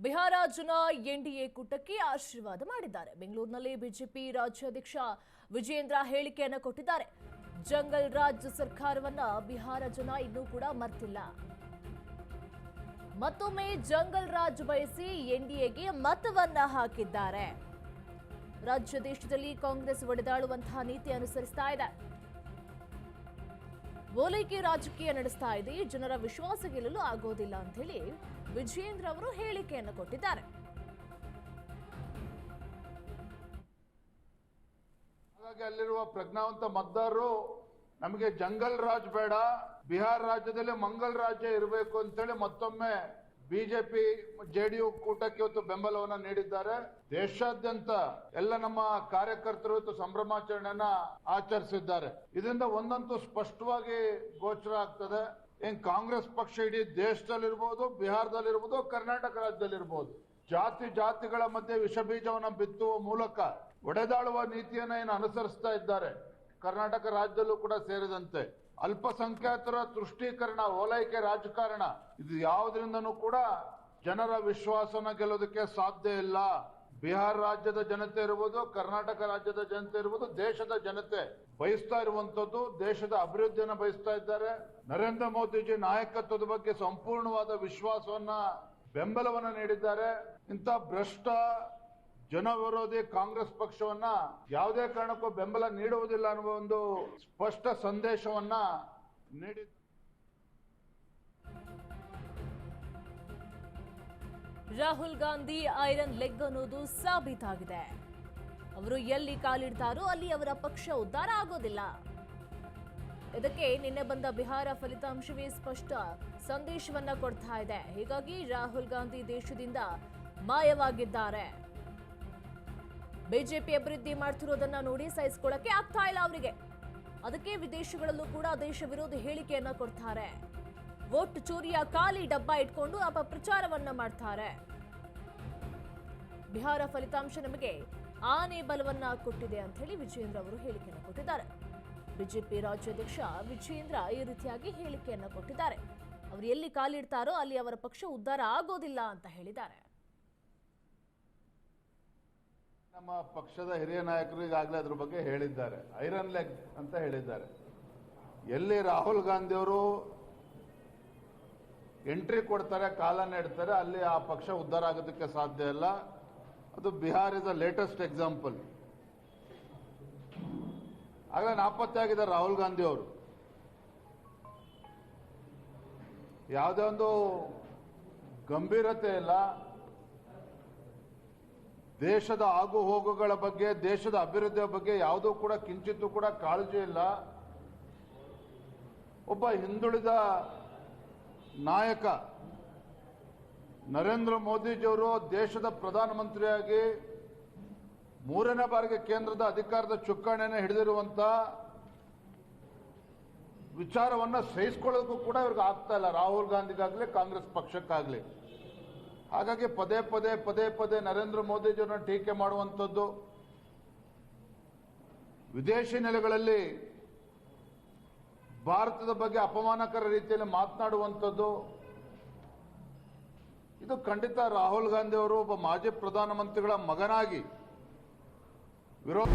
ಬಿಹಾರ ಜನ ಎನ್ಡಿಎ ಕೂಟಕ್ಕೆ ಆಶೀರ್ವಾದ ಮಾಡಿದ್ದಾರೆ. ಬೆಂಗಳೂರಿನಲ್ಲಿ ಬಿಜೆಪಿ ರಾಜ್ಯಾಧ್ಯಕ್ಷ ವಿಜೇಂದ್ರ ಹೇಳಿಕೆಯನ್ನು ಕೊಟ್ಟಿದ್ದಾರೆ. ಜಂಗಲ್ ರಾಜ್ಯ ಸರ್ಕಾರವನ್ನ ಬಿಹಾರ ಜನ ಇನ್ನೂ ಕೂಡ ಮರ್ತಿಲ್ಲ. ಮತ್ತೊಮ್ಮೆ ಜಂಗಲ್ ರಾಜ್ ಬಯಸಿ ಎನ್ಡಿಎಗೆ ಮತವನ್ನ ಹಾಕಿದ್ದಾರೆ. ರಾಜ್ಯ ದೇಶದಲ್ಲಿ ಕಾಂಗ್ರೆಸ್ ಒಡೆದಾಳುವಂತಹ ನೀತಿ ಅನುಸರಿಸ್ತಾ ಇದೆ. ಓಲೈಕೆ ರಾಜಕೀಯ ನಡೆಸ್ತಾ ಇದೆ. ಜನರ ವಿಶ್ವಾಸ ಗೆಲ್ಲಲು ಆಗೋದಿಲ್ಲ ಅಂತ ಹೇಳಿ ವಿಜಯೇಂದ್ರ ಅವರು ಹೇಳಿಕೆಯನ್ನು ಕೊಟ್ಟಿದ್ದಾರೆ. ಹಾಗಾಗಿ ಅಲ್ಲಿರುವ ಪ್ರಜ್ಞಾವಂತ ಮತದಾರರು ನಮಗೆ ಜಂಗಲ್ ರಾಜ್ ಬೇಡ, ಬಿಹಾರ ರಾಜ್ಯದಲ್ಲಿ ಮಂಗಲ್ ರಾಜ್ಯ ಇರಬೇಕು ಅಂತೇಳಿ ಮತ್ತೊಮ್ಮೆ ಬಿಜೆಪಿ, ಜೆಡಿಯು ಕೂಟಕ್ಕೆ ಇವತ್ತು ಬೆಂಬಲವನ್ನ ನೀಡಿದ್ದಾರೆ. ದೇಶಾದ್ಯಂತ ಎಲ್ಲ ನಮ್ಮ ಕಾರ್ಯಕರ್ತರು ಇವತ್ತು ಸಂಭ್ರಮಾಚರಣೆಯನ್ನ ಆಚರಿಸಿದ್ದಾರೆ. ಇದರಿಂದ ಒಂದಂತೂ ಸ್ಪಷ್ಟವಾಗಿ ಗೋಚರ ಆಗ್ತದೆ. ಏನ್ ಕಾಂಗ್ರೆಸ್ ಪಕ್ಷ ಇಡೀ ದೇಶದಲ್ಲಿರ್ಬೋದು, ಬಿಹಾರದಲ್ಲಿರ್ಬೋದು, ಕರ್ನಾಟಕ ರಾಜ್ಯದಲ್ಲಿರ್ಬೋದು, ಜಾತಿ ಜಾತಿಗಳ ಮಧ್ಯೆ ವಿಷ ಬೀಜವನ್ನ ಬಿತ್ತುವ ಮೂಲಕ ಒಡೆದಾಳುವ ನೀತಿಯನ್ನ ಏನು ಅನುಸರಿಸ್ತಾ ಇದ್ದಾರೆ. ಕರ್ನಾಟಕ ರಾಜ್ಯದಲ್ಲೂ ಕೂಡ ಸೇರಿದಂತೆ ಅಲ್ಪಸಂಖ್ಯಾತರ ತುಷ್ಟೀಕರಣ, ಓಲೈಕೆ ರಾಜಕಾರಣ, ಇದು ಯಾವುದರಿಂದನೂ ಕೂಡ ಜನರ ವಿಶ್ವಾಸನ ಗೆಲ್ಲೋದಕ್ಕೆ ಸಾಧ್ಯ ಇಲ್ಲ. ಬಿಹಾರ ರಾಜ್ಯದ ಜನತೆ ಇರ್ಬೋದು, ಕರ್ನಾಟಕ ರಾಜ್ಯದ ಜನತೆ ಇರ್ಬೋದು, ದೇಶದ ಜನತೆ ಬಯಸ್ತಾ ಇರುವಂತದ್ದು ದೇಶದ ಅಭಿವೃದ್ಧಿಯನ್ನು ಬಯಸ್ತಾ ಇದ್ದಾರೆ. ನರೇಂದ್ರ ಮೋದಿಜಿ ನಾಯಕತ್ವದ ಬಗ್ಗೆ ಸಂಪೂರ್ಣವಾದ ವಿಶ್ವಾಸವನ್ನ, ಬೆಂಬಲವನ್ನ ನೀಡಿದ್ದಾರೆ. ಇಂಥ ಭ್ರಷ್ಟ ಜನ ವಿರೋಧಿ ಕಾಂಗ್ರೆಸ್ ಪಕ್ಷವನ್ನ ಯಾವುದೇ ಕಾರಣಕ್ಕೂ ಬೆಂಬಲ ನೀಡುವುದಿಲ್ಲ ಅನ್ನುವ ಒಂದು ಸ್ಪಷ್ಟ ಸಂದೇಶವನ್ನ ನೀಡಿ ರಾಹುಲ್ ಗಾಂಧಿ ಐರನ್ ಲೆಗ್ ಅನ್ನೋದು ಸಾಬೀತಾಗಿದೆ. ಅವರು ಎಲ್ಲಿ ಕಾಲಿಡ್ತಾರೋ ಅಲ್ಲಿ ಅವರ ಪಕ್ಷ ಉದ್ಧಾರ ಆಗೋದಿಲ್ಲ. ಇದಕ್ಕೆ ನಿನ್ನೆ ಬಂದ ಬಿಹಾರ ಫಲಿತಾಂಶವೇ ಸ್ಪಷ್ಟ ಸಂದೇಶವನ್ನ ಕೊಡ್ತಾ ಇದೆ. ಹೀಗಾಗಿ ರಾಹುಲ್ ಗಾಂಧಿ ದೇಶದಿಂದ ಮಾಯವಾಗಿದ್ದಾರೆ. ಬಿಜೆಪಿ ಅಭಿವೃದ್ಧಿ ಮಾಡ್ತಿರೋದನ್ನ ನೋಡಿ ಸಹಿಸ್ಕೊಳ್ಳಕ್ಕೆ ಆಗ್ತಾ ಇಲ್ಲ ಅವರಿಗೆ. ಅದಕ್ಕೆ ವಿದೇಶಗಳಲ್ಲೂ ಕೂಡ ದೇಶ ವಿರೋಧಿ ಹೇಳಿಕೆಯನ್ನ ಕೊಡ್ತಾರೆ. ವೋಟ್ ಚೋರಿಯ ಖಾಲಿ ಡಬ್ಬ ಇಟ್ಕೊಂಡು ಅಪಪ್ರಚಾರವನ್ನ ಮಾಡ್ತಾರೆ. ಬಿಹಾರ ಫಲಿತಾಂಶ ನಮಗೆ ಆನೆ ಬಲವನ್ನ ಕೊಟ್ಟಿದೆ ಅಂತ ಹೇಳಿ ವಿಜಯೇಂದ್ರ ಅವರು ಹೇಳಿಕೆಯನ್ನು ಕೊಟ್ಟಿದ್ದಾರೆ. ಬಿಜೆಪಿ ರಾಜ್ಯಾಧ್ಯಕ್ಷ ವಿಜಯೇಂದ್ರ ಈ ರೀತಿಯಾಗಿ ಹೇಳಿಕೆಯನ್ನ ಕೊಟ್ಟಿದ್ದಾರೆ. ಅವರು ಎಲ್ಲಿ ಕಾಲಿಡ್ತಾರೋ ಅಲ್ಲಿ ಅವರ ಪಕ್ಷ ಉದ್ಧಾರ ಆಗೋದಿಲ್ಲ ಅಂತ ಹೇಳಿದ್ದಾರೆ. ನಮ್ಮ ಪಕ್ಷದ ಹಿರಿಯ ನಾಯಕರು ಈಗಾಗಲೇ ಅದ್ರ ಬಗ್ಗೆ ಹೇಳಿದ್ದಾರೆ. ಐರನ್ ಲೆಗ್ ಅಂತ ಹೇಳಿದ್ದಾರೆ. ಎಲ್ಲಿ ರಾಹುಲ್ ಗಾಂಧಿ ಅವರು ಎಂಟ್ರಿ ಕೊಡ್ತಾರೆ ಕಾಲ ನೆಡ್ತಾರೆ ಅಲ್ಲಿ ಆ ಪಕ್ಷ ಉದ್ಧಾರ ಆಗೋದಕ್ಕೆ ಸಾಧ್ಯ ಇಲ್ಲ. ಅದು Bihar is a latest example ಆಗಲೇ ನಾಪತ್ತೆ ಆಗಿದ್ದಾರೆ ರಾಹುಲ್ ಗಾಂಧಿ ಅವರು. ಯಾವುದೇ ಒಂದು ಗಂಭೀರತೆ ಇಲ್ಲ. ದೇಶದ ಆಗು ಹೋಗುಗಳ ಬಗ್ಗೆ, ದೇಶದ ಅಭಿವೃದ್ಧಿಯ ಬಗ್ಗೆ ಯಾವುದೂ ಕೂಡ ಕಿಂಚಿತ್ತು ಕೂಡ ಕಾಳಜಿ ಇಲ್ಲ. ಒಬ್ಬ ಹಿಂದುಳಿದ ನಾಯಕ ನರೇಂದ್ರ ಮೋದಿಜಿಯವರು ದೇಶದ ಪ್ರಧಾನಮಂತ್ರಿಯಾಗಿ ಮೂರನೇ ಬಾರಿಗೆ ಕೇಂದ್ರದ ಅಧಿಕಾರದ ಚುಕ್ಕಾಣಿಯನ್ನು ಹಿಡಿದಿರುವಂತ ವಿಚಾರವನ್ನು ಸಹಿಸಿಕೊಳ್ಳೋದಕ್ಕೂ ಕೂಡ ಇವ್ರಿಗೆ ಆಗ್ತಾ ಇಲ್ಲ. ರಾಹುಲ್ ಗಾಂಧಿಗಾಗಲಿ, ಕಾಂಗ್ರೆಸ್ ಪಕ್ಷಕ್ಕಾಗ್ಲಿ. ಹಾಗಾಗಿ ಪದೇ ಪದೇ ಪದೇ ಪದೇ ನರೇಂದ್ರ ಮೋದಿಜಿಯವರನ್ನ ಟೀಕೆ ಮಾಡುವಂಥದ್ದು ವಿದೇಶಿ ನೆಲೆಗಳಲ್ಲಿ ಭಾರತದ ಬಗ್ಗೆ ಅಪಮಾನಕರ ರೀತಿಯಲ್ಲಿ ಮಾತನಾಡುವಂಥದ್ದು. ಇದು ಖಂಡಿತ ರಾಹುಲ್ ಗಾಂಧಿ ಅವರು ಒಬ್ಬ ಮಾಜಿ ಪ್ರಧಾನಮಂತ್ರಿಗಳ ಮಗನಾಗಿ ವಿರೋಧ